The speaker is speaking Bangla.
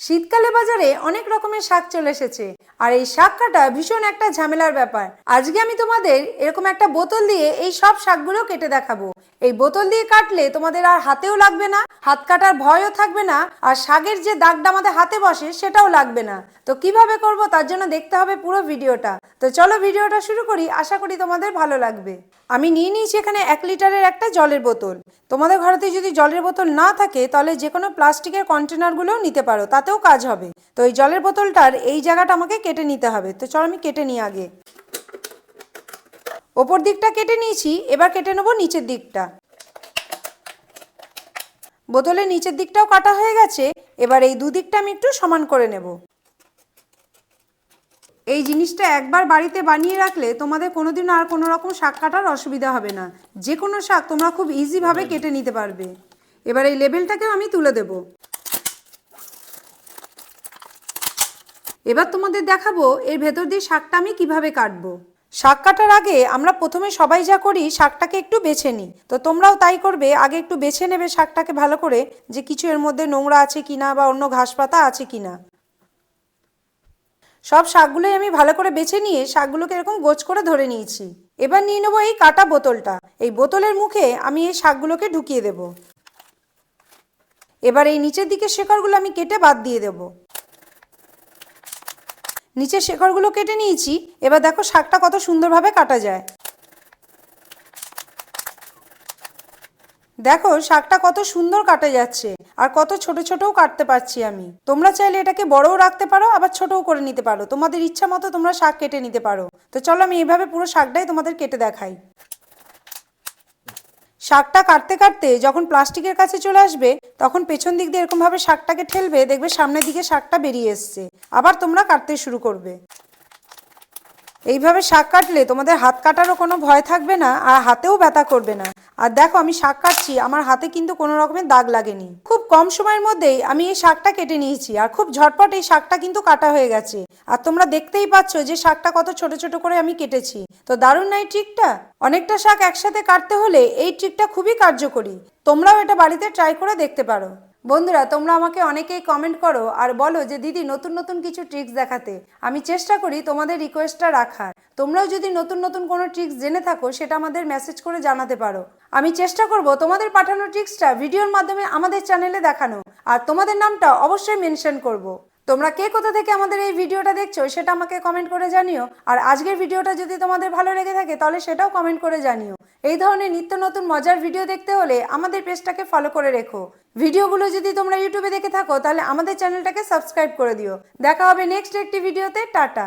শীতকালে বাজারে অনেক রকমের শাক চলে এসেছে। আর এই শাক কাটা ভীষণ একটা ঝামেলার ব্যাপার। আজকে আমি তোমাদের এরকম একটা বোতল দিয়ে এই সব শাকগুলো কেটে দেখাবো। এই বোতল দিয়ে কাটলে তোমাদের আর হাতেও লাগবে না, হাত কাটার ভয়ও থাকবে না, আর শাকের যে দাগটা আমাদের হাতে বসে সেটাও লাগবে না। তো কীভাবে করব তার জন্য দেখতে হবে পুরো ভিডিওটা। তো চলো ভিডিওটা শুরু করি, আশা করি তোমাদের ভালো লাগবে। আমি নিয়ে নিয়েছি এখানে এক লিটারের একটা জলের বোতল। তোমাদের ঘরেতে যদি জলের বোতল না থাকে, তাহলে যে কোনো প্লাস্টিকের কন্টেনারগুলোও নিতে পারো তাতেও কাজ হবে। তো এই জলের বোতলটার এই জায়গাটা আমাকে কেটে নিতে হবে। তো চলো আমি কেটে নিই আগে। ওপর দিকটা কেটে নিয়েছি এবার কেটে নেব নিচের দিকটা। বোতলের নিচের দিকটাও কাটা হয়ে গেছে এবার এই দুদিকটা আমি একটু সমান করে নেব। এই জিনিসটা একবার বাড়িতে বানিয়ে রাখলে তোমাদের কোনোদিন আর কোনো রকম শাক কাটার অসুবিধা হবে না। যে কোনো শাক তোমরা খুব ইজিভাবে কেটে নিতে পারবে। এবার এই লেবেলটাকেও আমি তুলে দেব। এবার তোমাদের দেখাবো এর ভেতর দিয়ে শাকটা আমি কীভাবে কাটবো। শাক কাটার আগে আমরা প্রথমে সবাই যা করি শাকটাকে একটু বেছে নিই। তো তোমরাও তাই করবে, আগে একটু বেছে নেবে শাকটাকে ভালো করে যে কিছু এর মধ্যে নোংরা আছে কিনা বা অন্য ঘাস পাতা আছে কিনা। সব শাকগুলোই আমি ভালো করে বেছে নিয়ে শাকগুলোকে এরকম গোছ করে ধরে নিয়েছি। এবার নিয়ে নেব এই কাটা বোতলটা। এই বোতলের মুখে আমি এই শাকগুলোকে ঢুকিয়ে দেব। এবার এই নিচের দিকে শেকড়গুলো আমি কেটে বাদ দিয়ে দেব। নিচের শেকড়গুলো কেটে নিয়েছি। এবার দেখো শাকটা কত সুন্দরভাবে কাটা যায়। দেখো শাকটা কত সুন্দর কাটা যাচ্ছে আর কত ছোট ছোটও কাটতে পারছি আমি। তোমরা চাইলে এটাকে বড়ও রাখতে পারো, আবার ছোটও করে নিতে পারো। তোমাদের ইচ্ছা মতো তোমরা শাক কেটে নিতে পারো। তো চলো আমি এইভাবে পুরো শাকটাই তোমাদের কেটে দেখাই। শাকটা কাটতে কাটতে যখন প্লাস্টিকের কাছে চলে আসবে, তখন পেছন দিক দিয়ে এরকমভাবে শাকটাকে ঠেলবে, দেখবে সামনের দিকে শাকটা বেরিয়ে এসছে। আবার তোমরা কাটতে শুরু করবে। এইভাবে শাক কাটলে তোমাদের হাত কাটারও কোনো ভয় থাকবে না, আর হাতেও ব্যথা করবে না। আর দেখো আমি শাক কাটছি, আমার হাতে কিন্তু কোনো রকমের দাগ লাগেনি। খুব কম সময়ের মধ্যেই আমি এই শাকটা কেটে নিয়েছি আর খুব ঝটপট এই শাকটা কিন্তু কাটা হয়ে গেছে। আর তোমরা দেখতেই পাচ্ছ যে শাকটা কত ছোট ছোট করে আমি কেটেছি। তো দারুণ না এই ট্রিকটা অনেকটা শাক একসাথে কাটতে হলে এই ট্রিকটা খুবই কার্যকরী। তোমরাও এটা বাড়িতে ট্রাই করে দেখতে পারো। বন্ধুরা, তোমরা আমাকে অনেকেই কমেন্ট করো আর বলো যে, দিদি, নতুন নতুন কিছু ট্রিক্স দেখাতে। আমি চেষ্টা করি তোমাদের রিকোয়েস্টটা রাখার। তোমরাও যদি নতুন নতুন কোনো ট্রিক্স জেনে থাকো, সেটা আমাদের মেসেজ করে জানাতে পারো। আমি চেষ্টা করব তোমাদের পাঠানো ট্রিক্সটা ভিডিওর মাধ্যমে আমাদের চ্যানেলে দেখানো। আর তোমাদের নামটা অবশ্যই মেনশন করব। তোমরা কে কোথা থেকে আমাদের এই ভিডিওটা দেখছ সেটা আমাকে কমেন্ট করে জানিও। আর আজকের ভিডিওটা যদি তোমাদের ভালো লেগে থাকে তাহলে সেটাও কমেন্ট করে জানিও। এই ধরনের নিত্য নতুন মজার ভিডিও দেখতে হলে আমাদের পেজটাকে ফলো করে রেখো। ভিডিওগুলো যদি তোমরা ইউটিউবে দেখে থাকো তাহলে আমাদের চ্যানেলটাকে সাবস্ক্রাইব করে দিও। দেখা হবে নেক্সট একটি ভিডিওতে, টাটা।